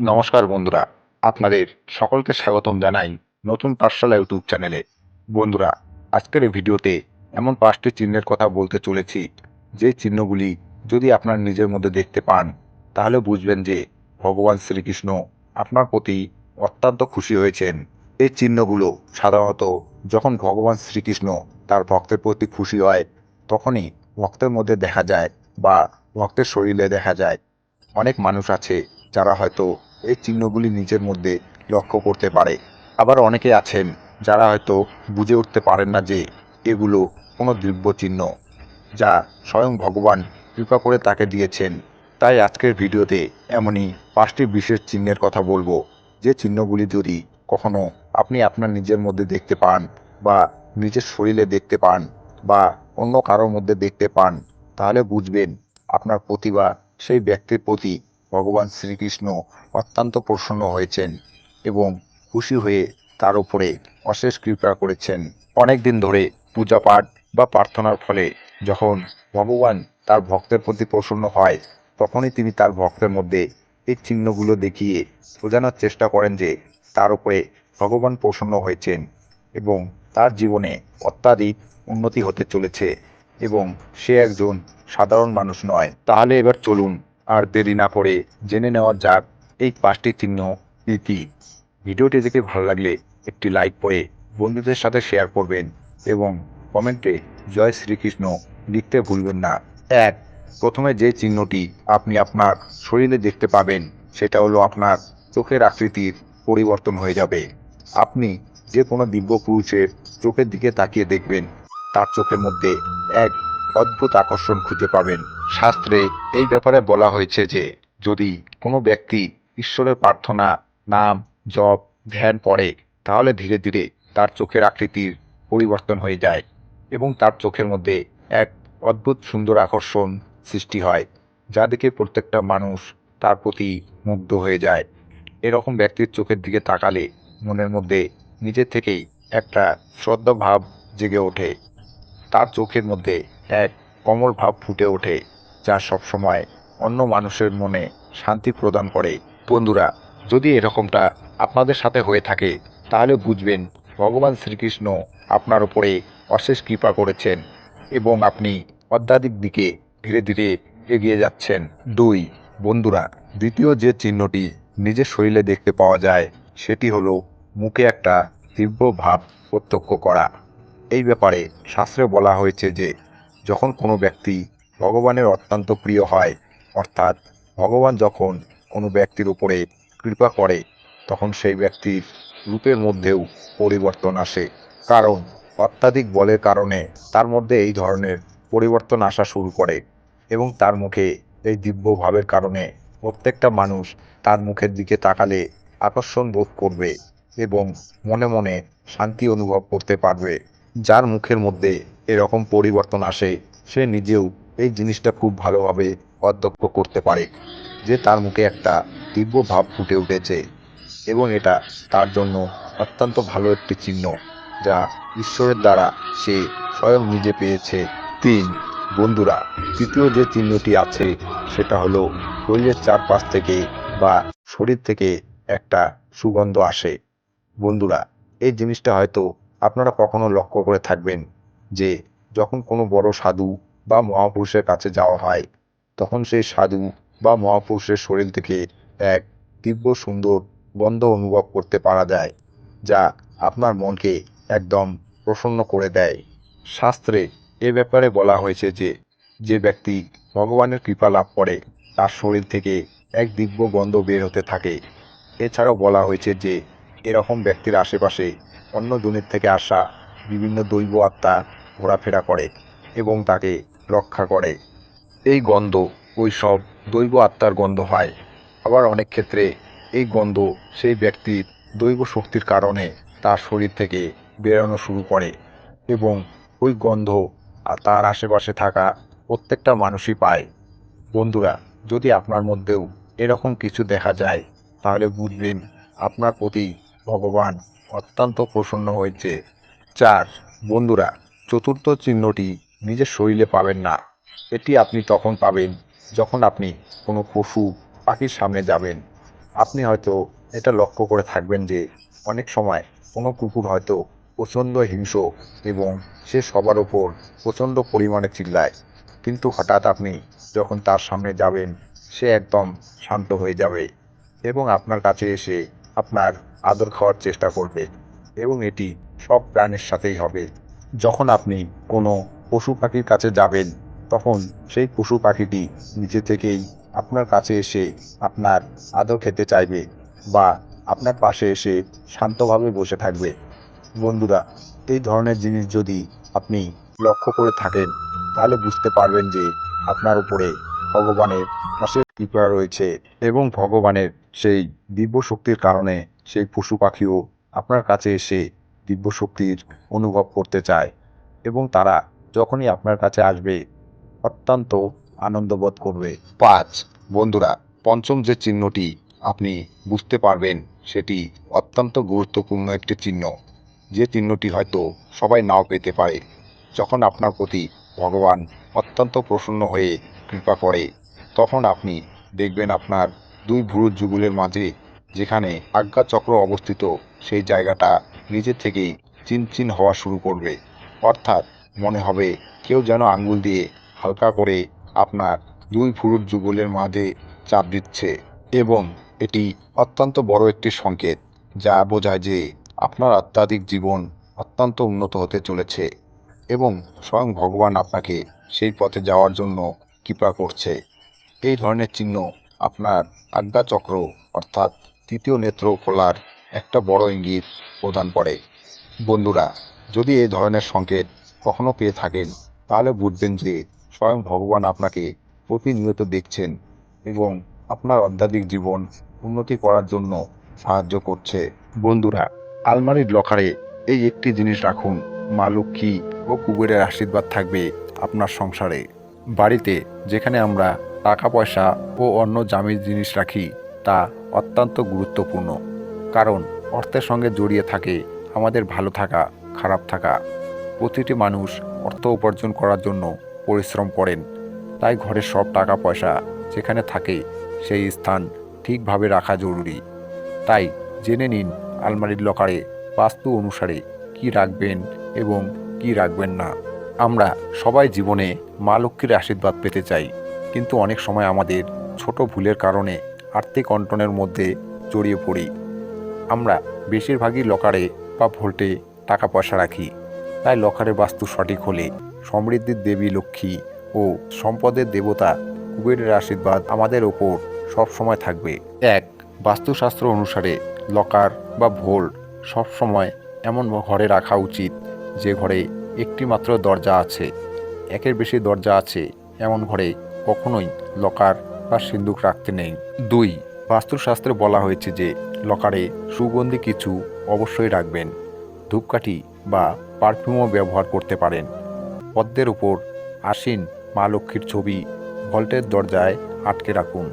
নমস্কার বন্ধুরা, আপনাদের সকলকে স্বাগতম জানাই নতুন পাঠশালা ইউটিউব চ্যানেলে। বন্ধুরা, আজকের এই ভিডিওতে এমন পাঁচটি চিহ্নের কথা বলতে চলেছি, যে চিহ্নগুলি যদি আপনার নিজের মধ্যে দেখতে পান, তাহলে বুঝবেন যে ভগবান শ্রীকৃষ্ণ আপনার প্রতি অত্যন্ত খুশি হয়েছেন। এই চিহ্নগুলো সাধারণত যখন ভগবান শ্রীকৃষ্ণ তার ভক্তের প্রতি খুশি হয়, তখনই ভক্তের মধ্যে দেখা যায় বা ভক্তের শরীরে দেখা যায়। অনেক মানুষ আছে যারা হয়তো এই চিহ্নগুলি নিজের মধ্যে লক্ষ্য করতে পারে। আবার অনেকে আছেন যারা হয়তো বুঝে উঠতে পারেন না যে এগুলো কোনো দিব্য চিহ্ন, যা স্বয়ং ভগবান কৃপা করে তাকে দিয়েছেন। তাই আজকের ভিডিওতে এমনই পাঁচটি বিশেষ চিহ্নের কথা বলব। যে চিহ্নগুলি যদি কখনো আপনি আপনার নিজের মধ্যে দেখতে পান বা নিজের শরীরে দেখতে পান বা অন্য কারোর মধ্যে দেখতে পান, তাহলে বুঝবেন আপনার প্রতিভা সেই ব্যক্তির প্রতি ভগবান শ্রীকৃষ্ণ অত্যন্ত প্রসন্ন হয়েছেন এবং খুশি হয়ে তার উপরে অশেষ কৃপা করেছেন। অনেক দিন ধরে পূজা পাঠ বা প্রার্থনার ফলে যখন ভগবান তার ভক্তের প্রতি প্রসন্ন হয়, তখনই তিনি তার ভক্তের মধ্যে এই চিহ্নগুলো দেখিয়ে বোঝানোর চেষ্টা করেন যে তার উপরে ভগবান প্রসন্ন হয়েছেন এবং তার জীবনে অত্যাধিক উন্নতি হতে চলেছে এবং সে একজন সাধারণ মানুষ নয়। তাহলে এবার চলুন আর দেরি না করে জেনে নেওয়া যাক এই পাঁচটি চিহ্ন কী কী। ভিডিওটি দেখে ভালো লাগলে একটি লাইক করে বন্ধুদের সাথে শেয়ার করবেন এবং কমেন্টে জয় শ্রীকৃষ্ণ লিখতে ভুলবেন না। এক, প্রথমে যে চিহ্নটি আপনি আপনার শরীরে দেখতে পাবেন, সেটা হলো আপনার চোখের আকৃতির পরিবর্তন হয়ে যাবে। আপনি যে কোনো দিব্য পুরুষের চোখের দিকে তাকিয়ে দেখবেন, তার চোখের মধ্যে এক অদ্ভুত আকর্ষণ খুঁজে পাবেন। শাস্ত্রে এই ব্যাপারে বলা হয়েছে যে, যদি কোনো ব্যক্তি ঈশ্বরের প্রার্থনা, নাম, জপ, ধ্যান পড়ে, তাহলে ধীরে ধীরে তার চোখের আকৃতির পরিবর্তন হয়ে যায় এবং তার চোখের মধ্যে এক অদ্ভুত সুন্দর আকর্ষণ সৃষ্টি হয়, যা দেখে প্রত্যেকটা মানুষ তার প্রতি মুগ্ধ হয়ে যায়। এরকম ব্যক্তির চোখের দিকে তাকালে মনের মধ্যে নিজে থেকেই একটা শ্রদ্ধা ভাব জেগে ওঠে। তার চোখের মধ্যে এক কমল ভাব ফুটে ওঠে। যা সবসময় অন্য মানুষের মনে শান্তি প্রদান করে। বন্ধুরা, যদি এরকমটা আপনাদের সাথে হয়ে থাকে, তাহলে বুঝবেন ভগবান শ্রীকৃষ্ণ আপনার উপরে অশেষ কৃপা করেছেন এবং আপনি অধ্যাত্মিক দিকে ধীরে ধীরে এগিয়ে যাচ্ছেন। দুই, বন্ধুরা, দ্বিতীয় যে চিহ্নটি নিজের শরীরে দেখতে পাওয়া যায়, সেটি হলো মুখে একটা তীব্র ভাব প্রত্যক্ষ করা। এই ব্যাপারে শাস্ত্রে বলা হয়েছে যে, যখন কোনো ব্যক্তি ভগবানের অত্যন্ত প্রিয় হয়। অর্থাৎ ভগবান যখন কোনো ব্যক্তির উপরে কৃপা করে, তখন সেই ব্যক্তির রূপের মধ্যেও পরিবর্তন আসে। কারণ অত্যাধিক বলের কারণে তার মধ্যে এই ধরনের পরিবর্তন আসা শুরু করে এবং তার মুখে এই দিব্য ভাবের কারণে প্রত্যেকটা মানুষ তার মুখের দিকে তাকালে আকর্ষণ বোধ করবে এবং মনে মনে শান্তি অনুভব করতে পারবে। যার মুখের মধ্যে এরকম পরিবর্তন আসে, সে নিজেও এই জিনিসটা খুব ভালোভাবে অধ্যক্ষ করতে পারে, যে তার মুখে একটা তীব্র ভাব ফুটে উঠেছে এবং এটা তার জন্য অত্যন্ত ভালো একটি চিহ্ন, যা ঈশ্বরের দ্বারা সে স্বয়ং নিজে পেয়েছে। তিন, বন্ধুরা, তৃতীয় যে চিহ্নটি আছে, সেটা হলো শরীরের চারপাশ থেকে বা শরীর থেকে একটা সুগন্ধ আসে। বন্ধুরা, এই জিনিসটা হয়তো আপনারা কখনো লক্ষ্য করে থাকবেন যে যখন কোনো বড় সাধু বা মহাপুরুষের কাছে যাওয়া হয়, তখন সেই সাধু বা মহাপুরুষের শরীর থেকে এক তীব্র সুন্দর গন্ধ অনুভব করতে পারা যায়, যা আপনার মনকে একদম প্রসন্ন করে দেয়। শাস্ত্রে এ ব্যাপারে বলা হয়েছে যে যে ব্যক্তি ভগবানের কৃপা লাভ করে, তার শরীর থেকে এক দিব্য গন্ধ বের হতে থাকে। এছাড়াও বলা হয়েছে যে, এরকম ব্যক্তির আশেপাশে অন্য জনের থেকে আসা বিভিন্ন দৈব আত্মা ঘোরাফেরা করে এবং তাকে রক্ষা করে। এই গন্ধ, ওই সব দৈব আত্মার গন্ধ হয়। আবার অনেক ক্ষেত্রে এই গন্ধ সেই ব্যক্তির দৈব শক্তির কারণে তার শরীর থেকে বেরোনো শুরু করে এবং ওই গন্ধ আর তার আশেপাশে থাকা প্রত্যেকটা মানুষই পায়। বন্ধুরা, যদি আপনার মধ্যেও এরকম কিছু দেখা যায়, তাহলে বুঝবেন আপনার প্রতি ভগবান অত্যন্ত প্রসন্ন হয়েছে। চার, বন্ধুরা, চতুর্থ চিহ্নটি নিজের শরীরে পাবেন না। এটি আপনি তখন পাবেন যখন আপনি কোনো পশু, পাখির সামনে যাবেন। আপনি হয়তো এটা লক্ষ্য করে থাকবেন যে অনেক সময় কোনো কুকুর হয়তো প্রচণ্ড হিংস্র এবং সে সবার ওপর প্রচণ্ড পরিমাণে চিল্লায়। কিন্তু হঠাৎ আপনি যখন তার সামনে যাবেন, সে একদম শান্ত হয়ে যাবে এবং আপনার কাছে এসে আপনার আদর খাওয়ার চেষ্টা করবে এবং এটি সব প্রাণের সাথেই হবে। যখন আপনি কোনো পশু পাখির কাছে যাবেন, তখন সেই পশু পাখিটি নিজে থেকেই আপনার কাছে এসে আপনার আদর খেতে চাইবে বা আপনার পাশে এসে শান্তভাবে বসে থাকবে। বন্ধুরা, এই ধরনের জিনিস যদি আপনি লক্ষ্য করে থাকেন, তাহলে বুঝতে পারবেন যে আপনার উপরে ভগবানের অশেষ কৃপা রয়েছে এবং ভগবানের সেই দিব্য শক্তির কারণে সেই পশু পাখিও আপনার কাছে এসে দিব্য শক্তির অনুভব করতে চায় এবং তারা যখনই আপনার কাছে আসবে, অত্যন্ত আনন্দবোধ করবে। পাঁচ, বন্ধুরা, পঞ্চম যে চিহ্নটি আপনি বুঝতে পারবেন, সেটি অত্যন্ত গুরুত্বপূর্ণ একটি চিহ্ন। যে চিহ্নটি হয়তো সবাই নাও পেতে পারে, যখন আপনার প্রতি ভগবান অত্যন্ত প্রসন্ন হয়ে কৃপা করে, তখন আপনি দেখবেন আপনার দুই ভুরুর যুগলের মাঝে, যেখানে আজ্ঞাচক্র অবস্থিত, সেই জায়গাটা নিজে থেকেই চিনচিন হওয়া শুরু করবে। অর্থাৎ মনে হবে কেউ যেন আঙ্গুল দিয়ে হালকা করে আপনার দুই ফুরুট যুগলের মাঝে চাপ দিচ্ছে। এবং এটি অত্যন্ত বড় একটি সংকেত, যা বোঝায় যে আপনার আধ্যাত্মিক জীবন অত্যন্ত উন্নত হতে চলেছে এবং স্বয়ং ভগবান আপনাকে সেই পথে যাওয়ার জন্য কৃপা করছে। এই ধরনের চিহ্ন আপনার আজ্ঞাচক্র, অর্থাৎ তৃতীয় নেত্র খোলার একটা বড় ইঙ্গিত প্রদান করে। বন্ধুরা, যদি এই ধরনের সংকেত কখনো পেয়ে থাকেন, তাহলে বুঝবেন যে স্বয়ং ভগবান আপনাকে প্রতিনিয়ত দেখছেন এবং আপনার আধ্যাত্মিক জীবন উন্নতি করার জন্য সাহায্য করছে। বন্ধুরা, আলমারির লকারে এই একটি জিনিস রাখুন। মা লক্ষ্মী ও কুবেরের আশীর্বাদ থাকবে আপনার সংসারে। বাড়িতে যেখানে আমরা টাকা পয়সা ও অন্য জামির জিনিস রাখি, তা অত্যন্ত গুরুত্বপূর্ণ। কারণ অর্থের সঙ্গে জড়িয়ে থাকে আমাদের ভালো থাকা, খারাপ থাকা। প্রতিটি মানুষ অর্থ উপার্জন করার জন্য পরিশ্রম করেন। তাই ঘরের সব টাকা পয়সা যেখানে থাকে সেই স্থান ঠিকভাবে রাখা জরুরি। তাই জেনে নিন আলমারির লকারে বাস্তু অনুসারে কি রাখবেন এবং কি রাখবেন না। আমরা সবাই জীবনে মা লক্ষ্মীর আশীর্বাদ পেতে চাই, কিন্তু অনেক সময় আমাদের ছোট ভুলের কারণে আর্থিক অন্টনের মধ্যে জড়িয়ে পড়ি। আমরা বেশিরভাগই লকারে বা ভোল্টে টাকা পয়সা রাখি। তাই লকারের বাস্তু সঠিক হলে সমৃদ্ধির দেবী লক্ষ্মী ও সম্পদের দেবতা কুবেরের আশীর্বাদ আমাদের ওপর সবসময় থাকবে। এক, বাস্তুশাস্ত্র অনুসারে লকার বা ভোল্ট সবসময় এমন ঘরে রাখা উচিত যে ঘরে একটি মাত্র দরজা আছে। একের বেশি দরজা আছে এমন ঘরে কখনোই লকার বা সিন্দুক রাখতে নেই। দুই, বাস্তুশাস্ত্রে বলা হয়েছে যে লকারে সুগন্ধি কিছু অবশ্যই রাখবেন। ধূপকাঠি বা পারফিউমও ব্যবহার করতে পারেন। পদ্মের উপর আসীন মা লক্ষ্মীর ছবি ভল্টের দরজায় আটকে রাখুন।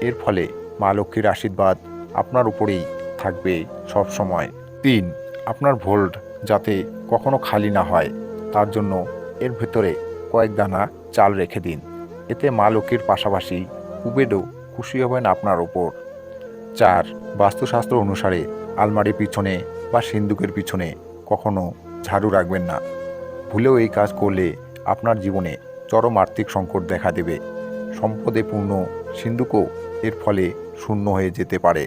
এর ফলে মা লক্ষ্মীর আশীর্বাদ আপনার উপরেই থাকবে সব সময়। তিন, আপনার ভোল্ট যাতে কখনো খালি না হয়, তার জন্য এর ভেতরে কয়েক দানা চাল রেখে দিন। এতে মা লক্ষ্মীর পাশাপাশি কুবেরও খুশি হবেন আপনার ওপর চার, বাস্তুশাস্ত্র অনুসারে আলমারির পিছনে বা সিন্দুকের পিছনে কখনো ঝাড়ু রাখবেন না। ভুলেও এই কাজ করলে আপনার জীবনে চরম আর্থিক সংকট দেখা দেবে। সম্পদে পূর্ণ সিন্ধুকও এর ফলে শূন্য হয়ে যেতে পারে।